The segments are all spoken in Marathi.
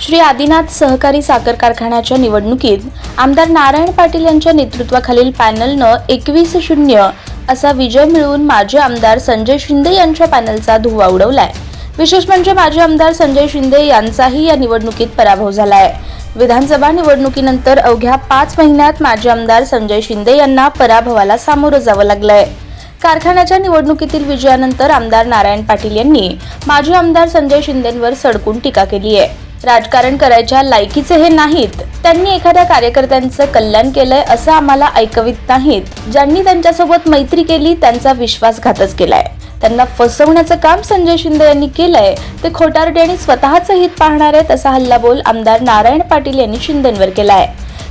श्री आदिनाथ सहकारी साखर कारखान्याच्या निवडणुकीत आमदार नारायण पाटील यांच्या नेतृत्वाखालील पॅनलनं एकवीस शून्य असा विजय मिळवून माजी आमदार संजय शिंदे यांच्या पॅनलचा धुव्वा उडवलाय. विशेष म्हणजे माजी आमदार संजय शिंदे यांचाही या निवडणुकीत पराभव झालाय. विधानसभा निवडणुकीनंतर अवघ्या पाच महिन्यात माजी आमदार संजय शिंदे यांना पराभवाला सामोरं जावं लागलंय. कारखान्याच्या निवडणुकीतील विजयानंतर आमदार नारायण पाटील यांनी माजी आमदार संजय शिंदेंवर सडकून टीका केली आहे राजकारण करायच्या लायकीचे हे नाहीत. त्यांनी एखाद्या कार्यकर्त्यांचं कल्याण केलंय असं आम्हाला ऐकवित नाहीत. ज्यांनी त्यांच्यासोबत मैत्री केली त्यांचा विश्वासघातच केलाय. त्यांना फसवण्याचं काम संजय शिंदे यांनी केलंय. ते खोटारडे आणि स्वतःचं हित पाहणार आहेत असा हल्लाबोल आमदार नारायण पाटील यांनी शिंदेंवर केलाय.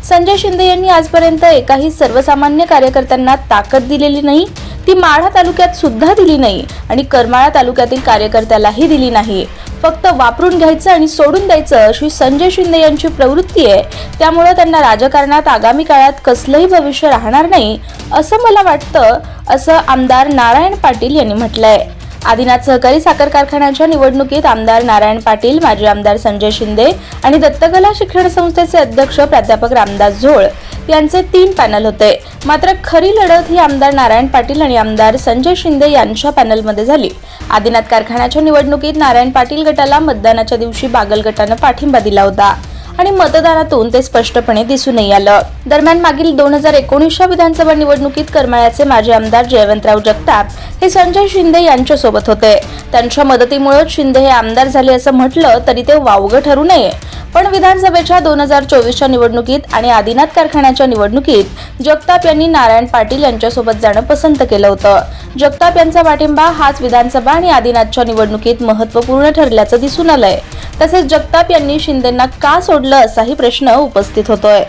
संजय शिंदे यांनी आजपर्यंत एकाही सर्वसामान्य कार्यकर्त्यांना ताकद दिलेली नाही ती माढा तालुक्यात सुद्धा दिली नाही आणि करमाळा तालुक्यातील कार्यकर्त्यालाही दिली नाही. फक्त वापरून घ्यायचं आणि सोडून द्यायचं अशी संजय शिंदे यांची प्रवृत्ती आहे. त्यामुळं त्यांना राजकारणात आगामी काळात कसलंही भविष्य राहणार नाही असं मला वाटतं असं आमदार नारायण पाटील यांनी म्हटलंय. आदिनाथ सहकारी साखर कारखान्याच्या निवडणुकीत आमदार नारायण पाटील माजी आमदार संजय शिंदे आणि दत्तकला शिक्षण संस्थेचे अध्यक्ष प्राध्यापक रामदास झोळ यांचे तीन पॅनल होते. मात्र खरी लढत ही आमदार नारायण पाटील आणि आमदार संजय शिंदे यांच्या पॅनलमध्ये झाली. आदिनाथ कारखान्याच्या निवडणुकीत नारायण पाटील गटाला मतदानाच्या दिवशी बागल गटानं पाठिंबा दिला होता. आणि मतदानातून ते स्पष्टपणे दिसूनही आलं. दरम्यान मागील दोन हजार एकोणीसच्या विधानसभा निवडणुकीत करमाळ्याचे माजी आमदार जयवंतराव जगताप हे संजय शिंदे यांच्यासोबत होते. त्यांच्या मदतीमुळे शिंदे हे आमदार झाले असं म्हटलं तरी ते वावगं ठरू नये. पण विधानसभेच्या दोन हजार चोवीसच्या निवडणुकीत आणि आदिनाथ कारखान्याच्या निवडणुकीत जगताप यांनी नारायण पाटील यांच्यासोबत जाणं पसंत केलं होतं. जगताप यांचा पाठिंबा हाच विधानसभा आणि आदिनाथच्या निवडणुकीत महत्त्वपूर्ण ठरल्याचं दिसून आलंय. तसेच जगताप यांनी शिंदेंना का सोडलं असाही प्रश्न उपस्थित होतोय.